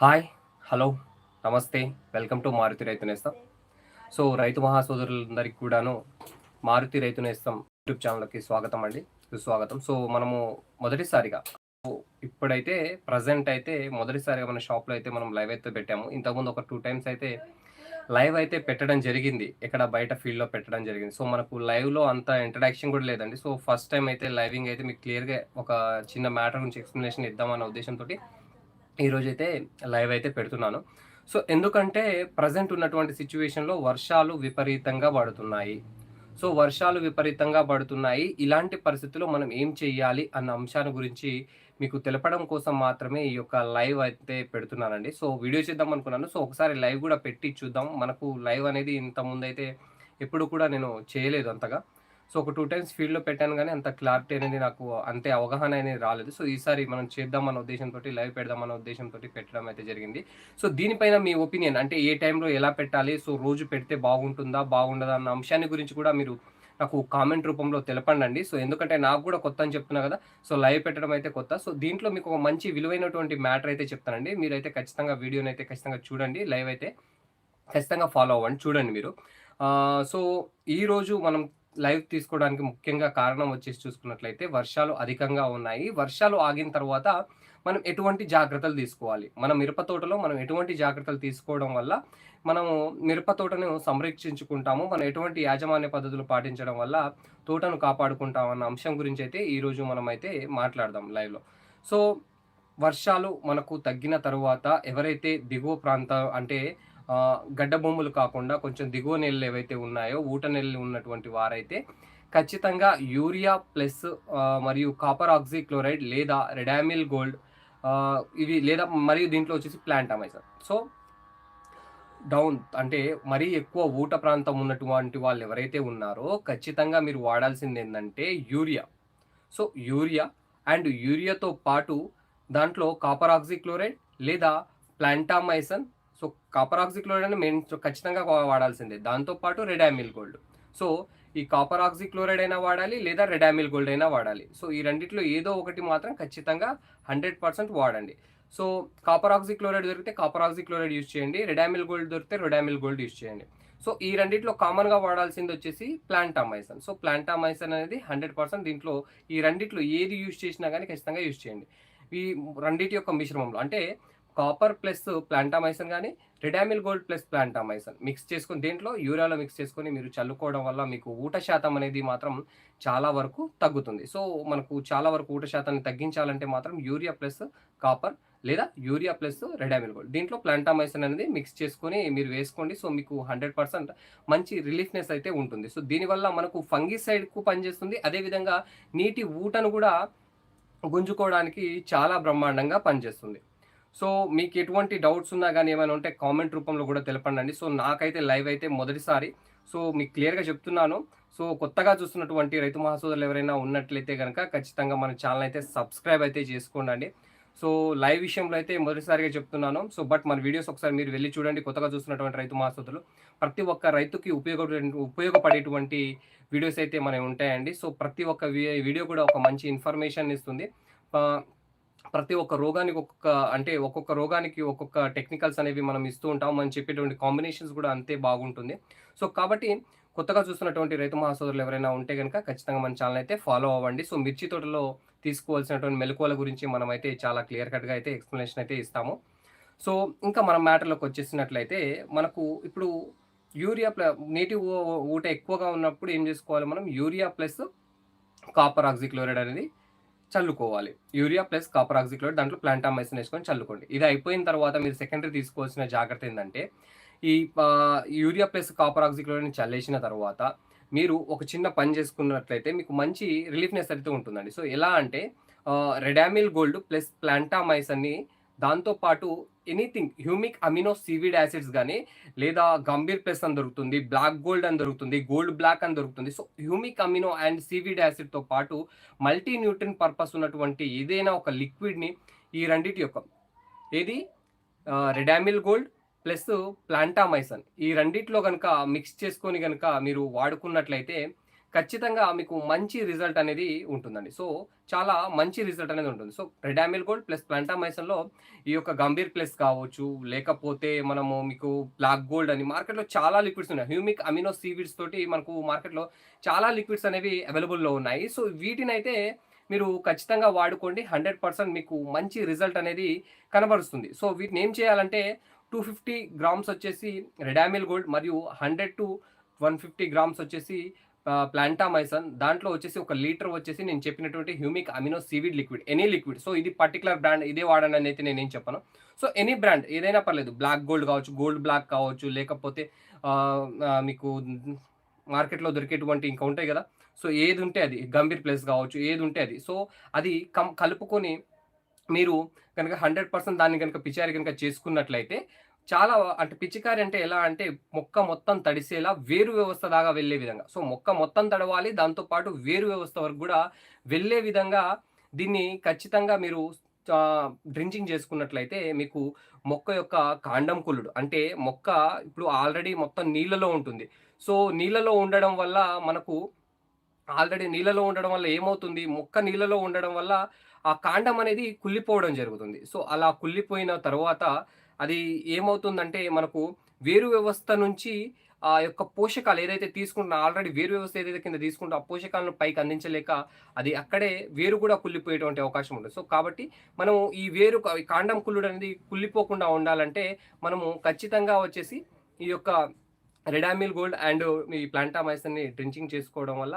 Hi hello నమస్తే welcome to Maruti Raitu Nestham. So రైతు మహాసోదరులందరికీ కూడాను మారుతి రైతు నేస్తం యూట్యూబ్ ఛానల్కి స్వాగతం అండి. సుస్వాగతం. సో మనము మొదటిసారిగా సో ఇప్పుడైతే ప్రజెంట్ అయితే మొదటిసారిగా మన షాప్లో అయితే మనం లైవ్ అయితే పెట్టాము. ఇంతకుముందు ఒక టూ టైమ్స్ అయితే లైవ్ అయితే పెట్టడం జరిగింది. ఇక్కడ బయట ఫీల్డ్లో పెట్టడం జరిగింది. సో మనకు లైవ్లో అంత ఇంట్రడక్షన్ కూడా లేదండి. సో ఫస్ట్ టైం అయితే లైవింగ్ అయితే మీకు క్లియర్గా ఒక చిన్న మ్యాటర్ గురించి ఎక్స్ప్లెనేషన్ ఇద్దామన్న ఉద్దేశంతో ఈరోజు అయితే లైవ్ అయితే పెడుతున్నాను. సో ఎందుకంటే ప్రజెంట్ ఉన్నటువంటి సిచ్యువేషన్లో వర్షాలు విపరీతంగా పడుతున్నాయి. సో వర్షాలు విపరీతంగా పడుతున్నాయి. ఇలాంటి పరిస్థితుల్లో మనం ఏం చేయాలి అన్న అంశాన్ని గురించి మీకు తెలపడం కోసం మాత్రమే ఈ యొక్క లైవ్ అయితే పెడుతున్నానండి. సో వీడియో చేద్దాం అనుకున్నాను. సో ఒకసారి లైవ్ కూడా పెట్టి చూద్దాం. మనకు లైవ్ అనేది ఇంత ముందైతే ఎప్పుడు కూడా నేను చేయలేదు అంతగా. సో ఒక టూ టైమ్స్ ఫీల్డ్లో పెట్టాను కానీ అంత క్లారిటీ అనేది నాకు అంతే అవగాహన అనేది రాలేదు. సో ఈసారి మనం చేద్దామన్న ఉద్దేశంతో లైవ్ పెడదామన్న ఉద్దేశంతో పెట్టడం అయితే జరిగింది. సో దీనిపైన మీ ఒపీనియన్ అంటే ఏ టైంలో ఎలా పెట్టాలి? సో రోజు పెడితే బాగుంటుందా బాగుండదా అన్న అంశాన్ని గురించి కూడా మీరు నాకు కామెంట్ రూపంలో తెలపండి సో ఎందుకంటే నాకు కూడా కొత్త అని చెప్తున్నా కదా సో లైవ్ పెట్టడం అయితే కొత్త. సో దీంట్లో మీకు ఒక మంచి విలువైనటువంటి మ్యాటర్ అయితే చెప్తానండి. మీరైతే ఖచ్చితంగా వీడియోని అయితే ఖచ్చితంగా చూడండి. లైవ్ అయితే ఖచ్చితంగా ఫాలో అవ్వండి. చూడండి మీరు. సో ఈరోజు మనం లైవ్ తీసుకోవడానికి ముఖ్యంగా కారణం వచ్చేసి చూసుకున్నట్లయితే వర్షాలు అధికంగా ఉన్నాయి. వర్షాలు ఆగిన తర్వాత మనం ఎటువంటి జాగ్రత్తలు తీసుకోవాలి? మన మిరప తోటలో మనం ఎటువంటి జాగ్రత్తలు తీసుకోవడం వల్ల మనము మిరప తోటను సంరక్షించుకుంటాము? మనం ఎటువంటి యాజమాన్య పద్ధతులు పాటించడం వల్ల తోటను కాపాడుకుంటాం అన్న అంశం గురించి అయితే ఈరోజు మనం అయితే మాట్లాడదాం లైవ్లో. సో వర్షాలు మనకు తగ్గిన తరువాత ఎవరైతే దిగువ ప్రాంతం అంటే గడ్డ భూములు కాకుండా కొంచెం దిగువ నెలలు ఏవైతే ఉన్నాయో ఊట నెలలు ఉన్నటువంటి వారైతే ఖచ్చితంగా యూరియా ప్లస్ మరియు కాపర్ ఆక్సిక్లోరైడ్ లేదా రెడామిల్ గోల్డ్ ఇవి లేదా మరియు దీంట్లో వచ్చేసి ప్లాంట్ అమైజర్ సో డౌన్ అంటే మరీ ఎక్కువ ఊట ప్రాంతం ఉన్నటువంటి వాళ్ళు ఎవరైతే ఉన్నారో ఖచ్చితంగా మీరు వాడాల్సింది ఏంటంటే యూరియా. సో యూరియా అండ్ యూరియాతో పాటు దాంట్లో కాపర్ ఆక్సిక్లోరైడ్ లేదా ప్లాంటామైసన్ సో కాపర్ ఆక్సిక్లోరైడ్ అని మెయిన్ ఖచ్చితంగా వాడాల్సిందే. దాంతోపాటు రెడామిల్ గోల్డ్ సో ఈ కాపర్ ఆక్సిక్లోరైడ్ అయినా వాడాలి లేదా రెడామిల్ గోల్డ్ అయినా వాడాలి. సో ఈ రెండిట్లో ఏదో ఒకటి మాత్రం ఖచ్చితంగా హండ్రెడ్ పర్సెంట్ వాడండి. సో కాపర్ ఆక్సిక్లోరైడ్ దొరికితే కాపర్ ఆక్సిక్లోరైడ్ యూజ్ చేయండి. రెడామిల్ గోల్డ్ దొరికితే రెడామిల్ గోల్డ్ యూజ్ చేయండి. సో ఈ రెండిట్లో కామన్గా వాడాల్సింది వచ్చేసి ప్లాంటామైసన్ సో ప్లాంటామైసన్ అనేది హండ్రెడ్ పర్సెంట్ దీంట్లో ఈ రెండిట్లో ఏది యూజ్ చేసినా కానీ ఖచ్చితంగా యూజ్ చేయండి. ఈ రెండింటి యొక్క మిశ్రమంలో. అంటే కాపర్ ప్లస్ ప్లాంటామైసన్ కానీ Ridomil Gold plus Plantamycin mix చేసుకొని దీంట్లో యూరియాలో మిక్స్ చేసుకొని మీరు చల్లుకోవడం వల్ల మీకు ఊట శాతం అనేది మాత్రం చాలా వరకు తగ్గుతుంది. సో మనకు చాలా వరకు ఊట శాతాన్ని తగ్గించాలంటే మాత్రం యూరియా ప్లస్ కాపర్ లేదా యూరియా ప్లస్ రెడామిల్ గోల్డ్ దీంట్లో ప్లాంటామైసన్ అనేది మిక్స్ చేసుకొని మీరు వేసుకోండి. సో మీకు హండ్రెడ్ పర్సెంట్ మంచి రిలీఫ్నెస్ అయితే ఉంటుంది. సో దీనివల్ల మనకు ఫంగిసైడ్కు పనిచేస్తుంది. అదేవిధంగా నీటి ఊటను కూడా గుంజుకోవడానికి చాలా బ్రహ్మాండంగా పనిచేస్తుంది. సో మీకు ఎటువంటి డౌట్స్ ఉన్నా కానీ ఏమైనా ఉంటే కామెంట్ రూపంలో కూడా తెలపండి సో నాకైతే లైవ్ అయితే మొదటిసారి. సో మీకు క్లియర్గా చెప్తున్నాను. సో కొత్తగా చూస్తున్నటువంటి రైతు మహాసోదరులు ఎవరైనా ఉన్నట్లయితే కనుక ఖచ్చితంగా మన ఛానల్ అయితే సబ్స్క్రైబ్ అయితే చేసుకోండి సో లైవ్ విషయంలో అయితే మొదటిసారిగా చెప్తున్నాను. సో బట్ మన వీడియోస్ ఒకసారి మీరు వెళ్ళి చూడండి. కొత్తగా చూస్తున్నటువంటి రైతు మహాసోదరులు. ప్రతి ఒక్క రైతుకి ఉపయోగ ఉపయోగపడేటువంటి వీడియోస్ అయితే మనవి ఉంటాయండి. సో ప్రతి ఒక్క వీడియో కూడా ఒక మంచి ఇన్ఫర్మేషన్ ఇస్తుంది. ప్రతి ఒక్క రోగానికి ఒక్కొక్క అంటే ఒక్కొక్క రోగానికి ఒక్కొక్క టెక్నికల్స్ అనేవి మనం ఇస్తూ ఉంటాం మనం చెప్పేటువంటి కాంబినేషన్స్ కూడా అంతే బాగుంటుంది. సో కాబట్టి కొత్తగా చూస్తున్నటువంటి రైతు మహాసోదరులు ఎవరైనా ఉంటే కనుక ఖచ్చితంగా మన ఛానల్ అయితే ఫాలో అవ్వండి. సో మిర్చి తోటలో తీసుకోవాల్సినటువంటి మెలకువల గురించి మనం అయితే చాలా క్లియర్ కట్గా అయితే ఎక్స్ప్లెనేషన్ అయితే ఇస్తాము. సో ఇంకా మనం మ్యాటర్లోకి వచ్చేసినట్లయితే మనకు ఇప్పుడు యూరియా ప్ల నీటి ఊట ఎక్కువగా ఉన్నప్పుడు ఏం చేసుకోవాలి మనం? యూరియా ప్లస్ కాపర్ ఆక్సిక్లోరైడ్ అనేది చల్లుకోవాలి. యూరియా ప్లస్ కాపర్ ఆక్సిక్లోరైడ్ దాంట్లో ప్లాంటామైసిన్ వేసుకొని చల్లుకోండి. ఇది అయిపోయిన తర్వాత మీరు సెకండరీ తీసుకోవాల్సిన జాగ్రత్త ఏంటంటే ఈ యూరియా ప్లస్ కాపర్ ఆక్సిక్లోరైడ్ని చల్లేసిన తర్వాత మీరు ఒక చిన్న పని చేసుకున్నట్లయితే మీకు మంచి రిలీఫ్నెస్ అయితే ఉంటుందండి. సో ఎలా అంటే రెడామిల్ గోల్డ్ ప్లస్ ప్లాంటామైసన్ని దాంతోపాటు anything humic amino seaweed acids కానీ లేదా గంభీర్ ప్లస్ అని దొరుకుతుంది బ్లాక్ గోల్డ్ అని దొరుకుతుంది గోల్డ్ బ్లాక్ అని దొరుకుతుంది. So humic amino and seaweed యాసిడ్తో పాటు మల్టీ న్యూట్రిన్ పర్పస్ ఉన్నటువంటి ఏదైనా ఒక లిక్విడ్ని ఈ రెండిటి యొక్క ఏది? Ridomil Gold plus Plantamycin. ఈ రెండిట్లో కనుక మిక్స్ చేసుకొని కనుక మీరు వాడుకున్నట్లయితే ఖచ్చితంగా మీకు మంచి రిజల్ట్ అనేది ఉంటుందండి. సో చాలా మంచి రిజల్ట్ అనేది ఉంటుంది. సో రెడామిల్ గోల్డ్ ప్లస్ ప్లాంటామైసన్లో ఈ యొక్క గంభీర్ ప్లస్ కావచ్చు లేకపోతే మనము మీకు బ్లాక్ గోల్డ్ అని మార్కెట్లో చాలా లిక్విడ్స్ ఉన్నాయి. హ్యూమిక్ అమినో సీవిడ్స్ తోటి మనకు మార్కెట్లో చాలా లిక్విడ్స్ అనేవి అవైలబుల్లో ఉన్నాయి. సో వీటిని అయితే మీరు ఖచ్చితంగా వాడుకోండి. హండ్రెడ్ పర్సెంట్ మీకు మంచి రిజల్ట్ అనేది కనబరుస్తుంది. సో వీటిని ఏం చేయాలంటే టూ ఫిఫ్టీ గ్రామ్స్ వచ్చేసి రెడామిల్ గోల్డ్ మరియు hundred to one fifty grams వచ్చేసి ప్లాంటామైసన్ దాంట్లో వచ్చేసి ఒక లీటర్ వచ్చేసి నేను చెప్పినటువంటి humic amino seaweed liquid any liquid. So ఇది పర్టికులర్ బ్రాండ్ ఇదే వాడండి అని అయితే నేను ఏం చెప్పను. సో ఎనీ బ్రాండ్ ఏదైనా పర్లేదు. బ్లాక్ గోల్డ్ కావచ్చు గోల్డ్ బ్లాక్ కావచ్చు లేకపోతే మీకు మార్కెట్లో దొరికేటువంటి ఇంకా ఉంటాయి కదా. సో ఏది ఉంటే అది గంభీర్ ప్లేస్ కావచ్చు ఏది ఉంటే అది. సో అది కం కలుపుకొని మీరు కనుక హండ్రెడ్ పర్సెంట్ దాన్ని కనుక పిచారి కనుక చేసుకున్నట్లయితే చాలా అంటే పిచికారి అంటే ఎలా అంటే మొక్క మొత్తం తడిసేలా వేరు వ్యవస్థ దాకా వెళ్ళే విధంగా. సో మొక్క మొత్తం తడవాలి దాంతోపాటు వేరు వ్యవస్థ వరకు కూడా వెళ్ళే విధంగా దీన్ని ఖచ్చితంగా మీరు డ్రింకింగ్ చేసుకున్నట్లయితే మీకు మొక్క యొక్క కాండం కులుడు. అంటే మొక్క ఇప్పుడు ఆల్రెడీ మొత్తం నీళ్ళలో ఉంటుంది. సో నీళ్ళలో ఉండడం వల్ల మనకు ఆల్రెడీ నీళ్ళలో ఉండడం వల్ల ఏమవుతుంది? మొక్క నీళ్ళలో ఉండడం వల్ల ఆ కాండం అనేది కుళ్ళిపోవడం జరుగుతుంది. సో అలా కుళ్ళిపోయిన తర్వాత అది ఏమవుతుందంటే మనకు వేరు వ్యవస్థ నుంచి ఆ యొక్క పోషకాలు ఏదైతే తీసుకుంటున్నా ఆల్రెడీ వేరు వ్యవస్థ ఏదైతే కింద తీసుకుంటూ ఆ పోషకాలను పైకి అందించలేక అది అక్కడే వేరు కూడా కుళ్ళిపోయేటువంటి అవకాశం ఉంటుంది. సో కాబట్టి మనం ఈ వేరు కాండం కుళ్ళుడు అనేది కుళ్ళిపోకుండా ఉండాలంటే మనము ఖచ్చితంగా వచ్చేసి ఈ యొక్క రెడామిల్ గోల్డ్ అండ్ ఈ ప్లాంటామైసన్ని డ్రింకింగ్ చేసుకోవడం వల్ల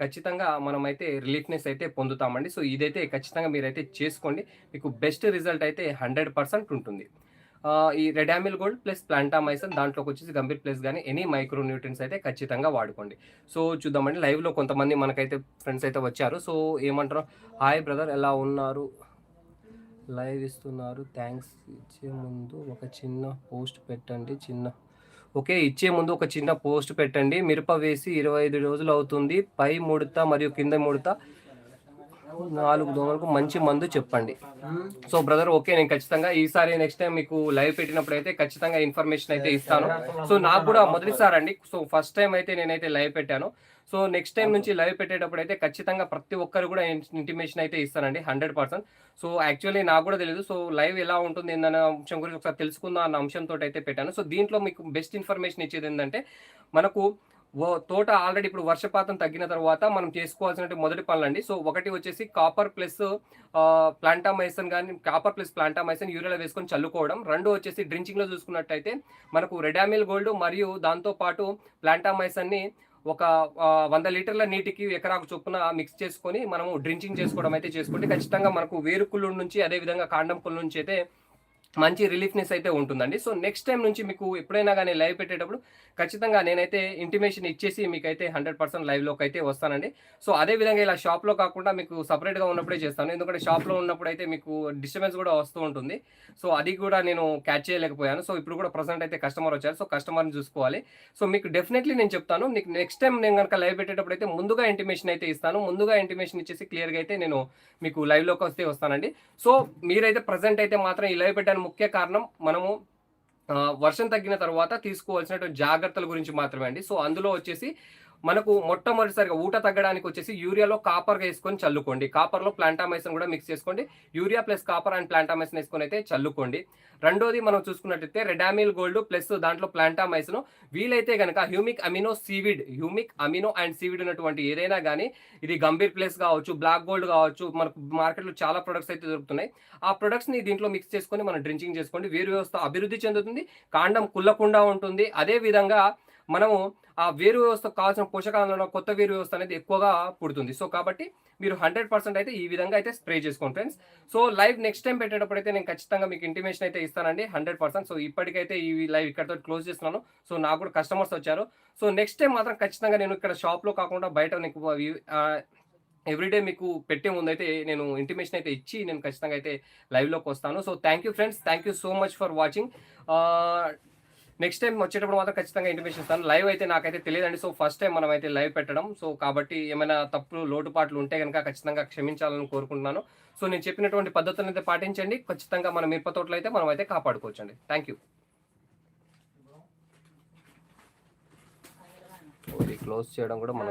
ఖచ్చితంగా మనమైతే రిలీఫ్నెస్ అయితే పొందుతామండి. సో ఇదైతే ఖచ్చితంగా మీరైతే చేసుకోండి. మీకు బెస్ట్ రిజల్ట్ అయితే హండ్రెడ్ పర్సెంట్ ఉంటుంది. ఈ రెడామిల్ గోల్డ్ ప్లస్ ప్లాంటామైసన్ దాంట్లోకి వచ్చేసి గంభీర్ ప్లస్ కానీ ఎనీ మైక్రో న్యూట్రియన్స్ అయితే ఖచ్చితంగా వాడుకోండి. సో చూద్దామండి లైవ్లో కొంతమంది మనకైతే ఫ్రెండ్స్ అయితే వచ్చారు. సో ఏమంటారు? హాయ్ బ్రదర్ ఎలా ఉన్నారు? లైవ్ ఇస్తున్నారు. థ్యాంక్స్ ఇచ్చే ముందు ఒక చిన్న పోస్ట్ పెట్టండి. చిన్న ఓకే ఇచ్చే ముందు ఒక చిన్న పోస్ట్ పెట్టండి. మిరప వేసి ఇరవై ఐదు రోజులు అవుతుంది. పై ముడత మరియు కింద ముడత నాలుగు దోమలకు మంచి మందు చెప్పండి. సో బ్రదర్ ఓకే నేను ఖచ్చితంగా ఈసారి నెక్స్ట్ టైం మీకు లైవ్ పెట్టినప్పుడు అయితే ఖచ్చితంగా ఇన్ఫర్మేషన్ అయితే ఇస్తాను. సో నాకు కూడా మొదటిసారి అండి. సో ఫస్ట్ టైం అయితే నేనైతే లైవ్ పెట్టాను. సో నెక్స్ట్ టైం నుంచి లైవ్ పెట్టేటప్పుడు అయితే ఖచ్చితంగా ప్రతి ఒక్కరు కూడా ఇంటిమేషన్ అయితే ఇస్తానండి హండ్రెడ్ పర్సెంట్ సో యాక్చువల్లీ నాకు కూడా తెలియదు సో లైవ్ ఎలా ఉంటుంది ఏందన్న అంశం గురించి ఒకసారి తెలుసుకుందాం అన్న అంశంతో అయితే పెట్టాను. సో దీంట్లో మీకు బెస్ట్ ఇన్ఫర్మేషన్ ఇచ్చేది ఏంటంటే మనకు తోట ఆల్రెడీ ఇప్పుడు వర్షపాతం తగ్గిన తర్వాత మనం చేసుకోవాల్సిన మొదటి పనులు అండి సో ఒకటి వచ్చేసి కాపర్ ప్లస్ ప్లాంటామైసన్ కానీ కాపర్ ప్లస్ ప్లాంటామైసన్ యూరియాలో వేసుకొని చల్లుకోవడం. రెండు వచ్చేసి డ్రింకింగ్లో చూసుకున్నట్టయితే మనకు రెడామిల్ గోల్డ్ మరియు దాంతో పాటు ప్లాంటామైసన్ని ఒక వంద లీటర్ల నీటికి ఎకరాకు చొప్పున మిక్స్ చేసుకొని మనము డ్రింకింగ్ చేసుకోవడం అయితే చేసుకుంటే ఖచ్చితంగా మనకు వేరుకుళ్ళు నుంచి అదే విధంగా కాండం కుళ్ళు నుంచి అయితే మంచి రిలీఫ్నెస్ అయితే ఉంటుందండి. సో నెక్స్ట్ టైం నుంచి మీకు ఎప్పుడైనా కానీ లైవ్ పెట్టేటప్పుడు ఖచ్చితంగా నేనైతే ఇంటిమేషన్ ఇచ్చేసి మీకైతే హండ్రెడ్ పర్సెంట్ లైవ్లోకి అయితే వస్తానండి. సో అదే విధంగా ఇలా షాప్లో కాకుండా మీకు సపరేట్గా ఉన్నప్పుడే చేస్తాను. ఎందుకంటే షాప్లో ఉన్నప్పుడు అయితే మీకు డిస్టర్బెన్స్ కూడా వస్తూ ఉంటుంది. సో అది కూడా నేను క్యాచ్ చేయలేకపోయాను. సో ఇప్పుడు కూడా ప్రజెంట్ అయితే కస్టమర్ వచ్చారు. సో కస్టమర్ని చూసుకోవాలి. సో మీకు డెఫినెట్లీ నేను చెప్తాను. మీకు నెక్స్ట్ టైం నేను కనుక లైవ్ పెట్టేటప్పుడు అయితే ముందుగా ఇంటిమేషన్ అయితే ఇస్తాను. ముందుగా ఇంటిమేషన్ ఇచ్చేసి క్లియర్గా అయితే నేను మీకు లైవ్లోకి వస్తే వస్తానండి. సో మీరైతే ప్రజెంట్ అయితే మాత్రం ఈ లైవ్ పెట్టడానికి ముఖ్య కారణం మనము వర్షం తగ్గిన తర్వాత తీసుకోవాల్సినటువంటి జాగ్రత్తల గురించి మాత్రమే అండి. సో అందులో వచ్చేసి మనకు మొట్టమొదటిసారిగా ఊట తగ్గడానికి వచ్చేసి యూరియాలో కాపర్ వేసుకొని చల్లుకోండి. కాపర్లో ప్లాంటామైసన్ కూడా మిక్స్ చేసుకోండి. Urea plus copper and Plantamycin వేసుకొని అయితే చల్లుకోండి. రెండోది మనం చూసుకున్నట్టయితే రెడామిల్ గోల్డ్ ప్లస్ దాంట్లో ప్లాంటామైసన్. వీలైతే కనుక humic amino seaweed humic amino and seaweed ఉన్నటువంటి ఏదైనా కానీ ఇది గంభీర్ ప్లేస్ కావచ్చు బ్లాక్ గోల్డ్ కావచ్చు మనకు మార్కెట్లో చాలా ప్రొడక్ట్స్ అయితే దొరుకుతున్నాయి. ఆ ప్రొడక్ట్స్ని దీంట్లో మిక్స్ చేసుకొని మనం డ్రింకింగ్ చేసుకోండి. వేరు వ్యవస్థ అభివృద్ధి చెందుతుంది. కాండం కుల్లకుండా ఉంటుంది. అదే విధంగా మనము ఆ వేరు వ్యవస్థకు కావాల్సిన పోషకాలలో కొత్త వేరు వ్యవస్థ అనేది ఎక్కువగా పుడుతుంది. సో కాబట్టి మీరు హండ్రెడ్ పర్సెంట్ అయితే ఈ విధంగా అయితే స్ప్రే చేసుకోండి friends. So live next time పెట్టేటప్పుడు అయితే నేను ఖచ్చితంగా మీకు ఇంటిమేషన్ అయితే ఇస్తానండి హండ్రెడ్ పర్సెంట్. సో ఇప్పటికైతే ఈ లైవ్ ఇక్కడతో క్లోజ్ చేస్తున్నాను. సో నాకు కూడా కస్టమర్స్ వచ్చారు. సో నెక్స్ట్ టైం మాత్రం ఖచ్చితంగా నేను ఇక్కడ షాప్లో కాకుండా బయట నీకు ఎవ్రీడే మీకు పెట్టే ముందు అయితే నేను ఇంటిమేషన్ అయితే ఇచ్చి నేను ఖచ్చితంగా అయితే లైవ్లోకి వస్తాను. So thank you friends. Thank you so much for watching. Next time వచ్చేటప్పుడు మాత్రం ఖచ్చితంగా ఇంటిమేషన్ ఇస్తాను. లైవ్ అయితే నాకైతే తెలియదండి. సో ఫస్ట్ టైం మనం అయితే లైవ్ పెట్టడం. సో కాబట్టి ఏమైనా తప్పులు లోటుపాట్లు ఉంటే కనుక ఖచ్చితంగా క్షమించాలని కోరుకుంటున్నాను. సో నేను చెప్పినటువంటి పద్ధతులను అయితే పాటించండి. ఖచ్చితంగా మన మిరప తోటలు అయితే మనం అయితే కాపాడుకోవచ్చండి థ్యాంక్ యూ క్లోజ్ చేయడం కూడా మన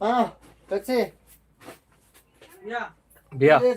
ఆ, వచ్చి. యా. Yeah.